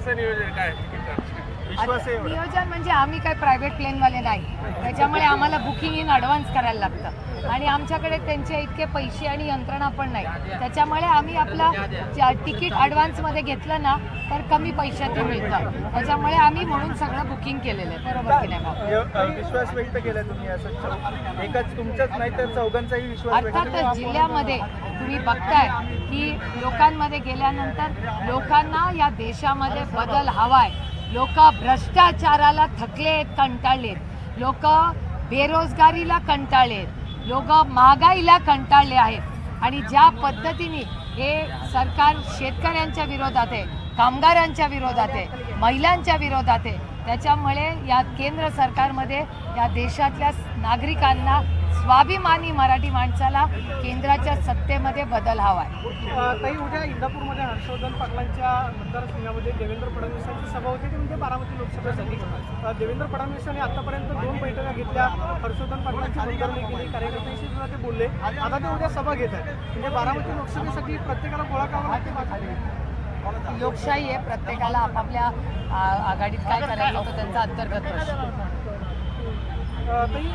कसं नियोजन काय तिकीटाचं? विश्वास आहे आता एवढा. नियोजन म्हणजे आम्ही काय प्रायव्हेट प्लेनवाले नाही. त्याच्यामुळे आम्हाला बुकिंग इन ॲडव्हान्स करायला लागतं. आणि आमच्याकडे त्यांचे इतके पैसे आणि यंत्रणा पण नाही. त्याच्यामुळे आम्ही आपला ज्या तिकीट ॲडव्हान्समध्ये घेतलं ना तर कमी पैशात ते मिळतं. त्याच्यामुळे आम्ही म्हणून सगळं बुकिंग केलेलं आहे. बरोबर की नाही बाबा एव- अ, विश्वास व्यक्त केला तुम्ही असं. चौ- एकाच तुमच्याच नाही तर चौघांचाही विश्वास व्यक्त अर्थातच जिल्ह्यामध्ये तुम्ही बघताय की लोकांमध्ये गेल्यानंतर लोकांना या देशामध्ये बदल हवाय. लोक भ्रष्टाचाराला थकलेत कंटाळलेत. लोक बेरोजगारीला कंटाळलेत. लोक महागाईला कंटाळले आहेत. आणि ज्या पद्धतीने हे सरकार शेतकऱ्यांच्या विरोधात आहे कामगारांच्या विरोधात आहे महिलांच्या विरोधात आहे त्याच्यामुळे या केंद्र सरकारमध्ये या देशातल्या नागरिकांना स्वाभिमानी मराठी माणसाला केंद्राच्या सत्तेमध्ये बदल हवा आहे ताई उद्या इंदापूरमध्ये हर्षवर्धन पाटलांच्या मतदारसंघामध्ये देवेंद्र फडणवीसांची सभा होती. ती म्हणजे बारामती लोकसभेसाठी. देवेंद्र फडणवीसांनी आतापर्यंत दोन बैठका घेतल्या. हर्षवर्धन पाटलांची गुंतवणूक केली. कार्यकर्त्यांशी सुद्धा ते बोलले. आता ते उद्या सभा घेत आहेत. म्हणजे बारामती लोकसभेसाठी प्रत्येकाला गोळा करावा लोकशाही आहे प्रत्येकाला. आपापल्या आघाडीत काय करायचं होतं त्यांचा अंतर्गत प्रश्न. ताई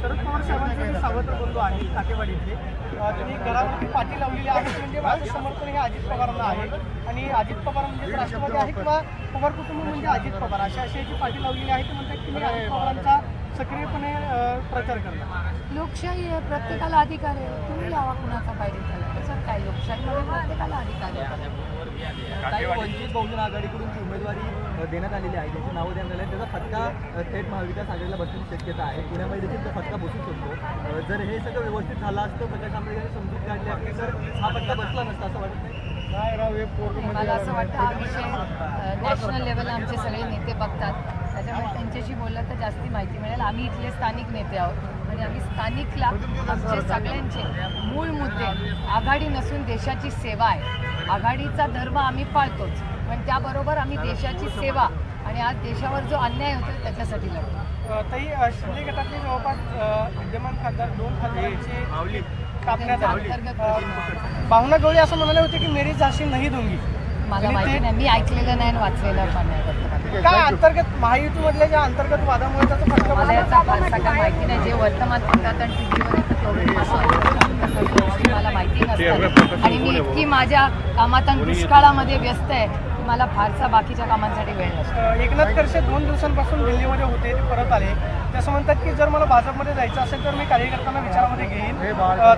शरद पवार साहेबांचे जे सावत्र बंधू आहे काटेवाडीतले तुम्ही त्यांनी घरावरती पाठी लावलेली आहे म्हणजे माझं समर्थन हे अजित पवारांना आहे. आणि अजित पवार म्हणजे राष्ट्रवादी आहे किंवा पवार कुटुंब म्हणजे अजित पवार. अशा अशी याची पाठी लावलेली आहे ते म्हणतात की मी अजित पवारांचा सक्रियपणे प्रचार करणार. लोकशाही आहे प्रत्येकाला अधिकार आहे. तुम्ही लावा कुणाचा पाहिजे काय? लोकशाहीमध्ये प्रत्येकाला अधिकार आहे काही वंचित बहुजन आघाडीकडून जी उमेदवारी देण्यात आलेली आहे त्याची नावं देण्यात आली त्याचा फटका थेट महाविकास आघाडीला बसण्याची शक्यता आहे. पुण्यामध्ये देखील तो फटका बसू शकतो. जर हे सगळं व्यवस्थित झालं असतं प्रकाश आंबेडकरांनी समजूत काढली असती तर हा फटका बसला नसता असं वाटत नाही हे मला असं वाटतं हा विषय नॅशनल लेवलला आमचे सगळे नेते बघतात. त्याच्यामुळे त्यांच्याशी बोललं तर जास्ती माहिती मिळेल. आम्ही इथले स्थानिक नेते आहोत आणि आम्ही स्थानिकला आमचे सगळ्यांचे मूळ मुद्दे आघाडी नसून देशाची सेवा आहे. आघाडीचा धर्म आम्ही पाळतोच पण त्याबरोबर आम्ही देशाची सेवा आणि आज देशावर जो अन्याय होतो त्याच्यासाठी लढतो. अ, शिंदे गटातले जवळपास विद्यमान खासदार दोन खासदारांची कापण्यात आली. भावना गवळी असं म्हणाले होते की मेरी झाशी नाही दोंगी. मला माहिती नाही. मी ऐकलेलं नाही आणि वाचलेलं पण नाही. काय अंतर्गत महायुतीमधल्या ज्या अंतर्गत वादामुळे त्याचा फटका मला बसला? याचा फारसा काय माहिती नाही. जे वर्तमानपत्रात आणि टीव्हीवर येतं तेवढं मला माहिती नसतात आणि मी इतकी माझ्या कामात आणि दुष्काळामध्ये व्यस्त आहे की मला फारसा बाकीच्या कामांसाठी वेळ नसतो. अ, एकनाथ खडसे दोन दिवसांपासून दिल्लीमध्ये होते. ते परत आले. ते असं म्हणतात की जर मला भाजपमध्ये जायचं असेल तर मी कार्यकर्त्यांना विचारामध्ये घेईन.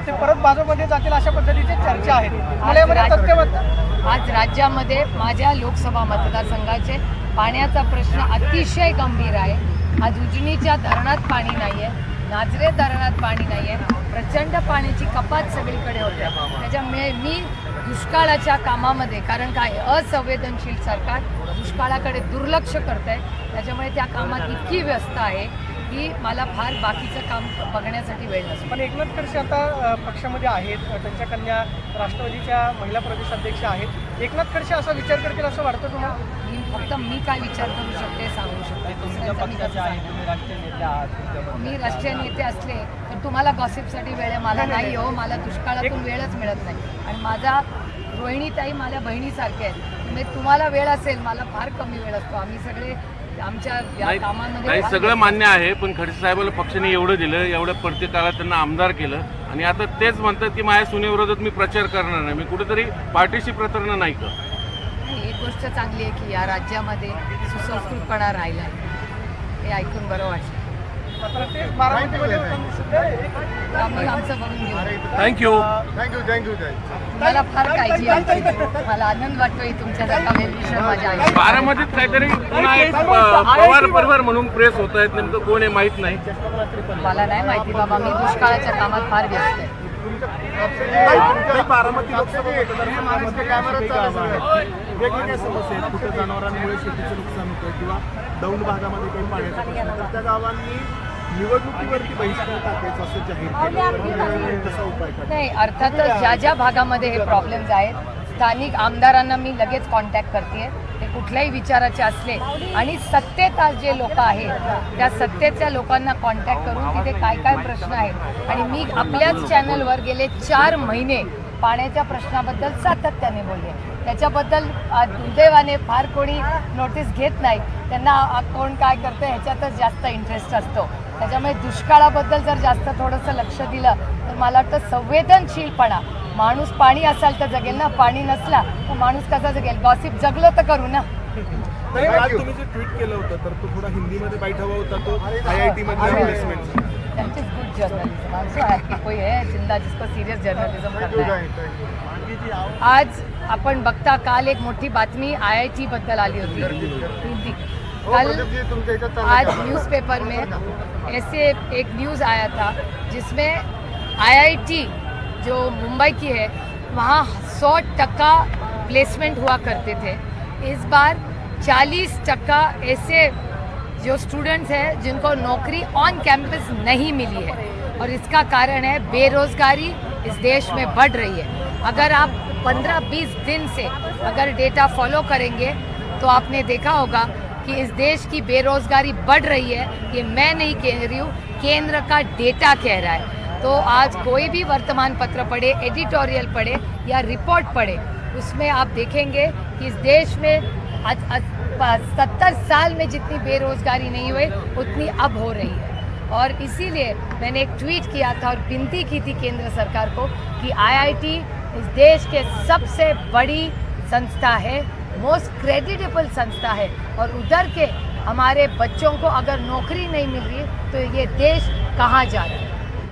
ते परत भाजपमध्ये जातील अशा पद्धतीची चर्चा आहे मला यामध्ये तथ्य वाटतं आज राज्यामध्ये माझ्या लोकसभा मतदारसंघाचे पाण्याचा प्रश्न अतिशय गंभीर आहे. आज उजनीच्या धरणात पाणी नाही आहे नाझरे धरणात पाणी नाही आहे प्रचंड पाण्याची कपात सगळीकडे होते. त्याच्यामुळे मी दुष्काळाच्या कामामध्ये कारण काय? असंवेदनशील सरकार दुष्काळाकडे दुर्लक्ष करत आहे त्याच्यामुळे त्या कामात इतकी व्यस्त आहे. की मला फार बाकीचं काम बघण्यासाठी वेळ नसतो. पण एकनाथ खडसे आता पक्षामध्ये आहेत त्यांच्या कन्या राष्ट्रवादीच्या महिला प्रदेशाध्यक्ष आहेत. एकनाथ खडसे असा विचार करतील असं वाटतं तुम्हाला? मी फक्त मी काय विचार करू शकते सांगू शकते. दुसऱ्यांचा मी राष्ट्रीय नेते असले तर तुम्हाला गॉसिपसाठी वेळ आहे मला नाही हो. मला दुष्काळातून वेळच मिळत नाही. आणि माझा रोहिणीताई माझ्या बहिणीसारखे आहेत. म्हणजे तुम्हाला वेळ असेल मला फार कमी वेळ असतो. आम्ही सगळे आमच्या या नाही कामांमध्ये नाही, फार सगळं मान्य आहे पण खडसे साहेबाला पक्षाने एवढं दिलं एवढं प्रत्येक काळात त्यांना आमदार केलं. आणि आता तेच म्हणतात की माझ्या सुनेविरोधात मी प्रचार करणार नाही. मी कुठेतरी पार्टीशी प्रतारणा नाही का आणि एक गोष्ट चांगली आहे की या राज्यामध्ये सुसंस्कृतपणा राहिला आहे. हे ऐकून बरं वाटलं. थँक्यू. थँक्यू. थँक्यू थँक्यू मला फार काळजी मला आनंद वाटतोय आयुष्यात. बारामतीत काहीतरी पुन्हा एक अ, पवार परिवार म्हणून प्रेस होत आहेत. नेमकं कोण आहे माहीत नाही. मला नाही माहिती बाबा. मी दुष्काळाच्या कामात फार व्यस्त आहे. बारामती लोकसभा मतदारसंघामध्ये कॅमेरा चालू आहे. वेगवेगळ्या समस्या आहेत. कुठं जनावरांमुळे शेतीचं नुकसान होतं किंवा दौंड भागामध्ये काही पाण्याचा त्या गावांनी निवडणुकीवरती बहिष्कार टाकायचा असं जाहीर केलं. तसा उपाय काढला. नाही अर्थातच ज्या ज्या भागामध्ये हे प्रॉब्लेम्स आहेत स्थानिक आमदारांना मी लगेच कॉन्टॅक्ट करते ते कुठल्याही विचाराचे असले आणि सत्तेत आज जे लोक आहेत त्या सत्तेतल्या लोकांना कॉन्टॅक्ट करून तिथे काय काय प्रश्न आहेत. आणि मी आपल्याच चॅनलवर गेले चार महिने पाण्याच्या प्रश्नाबद्दल सातत्याने बोलले. त्याच्याबद्दल दुर्दैवाने फार कोणी नोटीस घेत नाही. त्यांना कोण काय करतं ह्याच्यातच जास्त इंटरेस्ट असतो. त्याच्यामुळे दुष्काळाबद्दल जर जास्त थोडंसं लक्ष दिलं तर मला वाटतं संवेदनशीलपणा. माणूस पाणी असाल तर जगेल ना पाणी नसला तर माणूस कसा जगेल? गॉसिप जगलो तर करू ना. तर काल तुम्ही जे ट्विट केलं होतं तर तो थोडा हिंदीमध्ये बैठा हुआ होता तो आय आय टी मधल्या प्लेसमेंटचा that is good journalism I so happy कोई है जिंदा जिसको सीरियस जर्नलिज्म करना है. आज आपण बघता काल एक मोठी बातमी आय आय टी बद्दल आली होती. हिंदी. कल आज न्यूज़पेपर में ऐसे एक न्यूज़ आया था जिसमें आईआईटी जो मुंबई की है वहाँ सौ टक्का प्लेसमेंट हुआ करते थे। इस बार चालीस टक्का ऐसे जो स्टूडेंट्स हैं जिनको नौकरी ऑन कैंपस नहीं मिली है। और इसका कारण है बेरोजगारी इस देश में बढ़ रही है। अगर आप 15-20 दिन से अगर डेटा फॉलो करेंगे तो आपने देखा होगा कि इस देश की बेरोजगारी बढ़ रही है ये मैं नहीं कह रही हूँ केंद्र का डेटा कह रहा है। तो आज कोई भी वर्तमान पत्र पढ़े एडिटोरियल पढ़े या रिपोर्ट पढ़े उसमें आप देखेंगे कि इस देश में आज, आज सत्तर साल में जितनी बेरोजगारी नहीं हुई उतनी अब हो रही है। और इसीलिए मैंने एक ट्वीट किया था और विनती की थी केंद्र सरकार को कि आईआईटी इस देश के सबसे बड़ी संस्था है मोस्ट क्रेडिटेबल संस्था है और उधर के हमारे बच्चों को अगर नौकरी नहीं मिल रही तो ये देश कहाँ जा रहा है?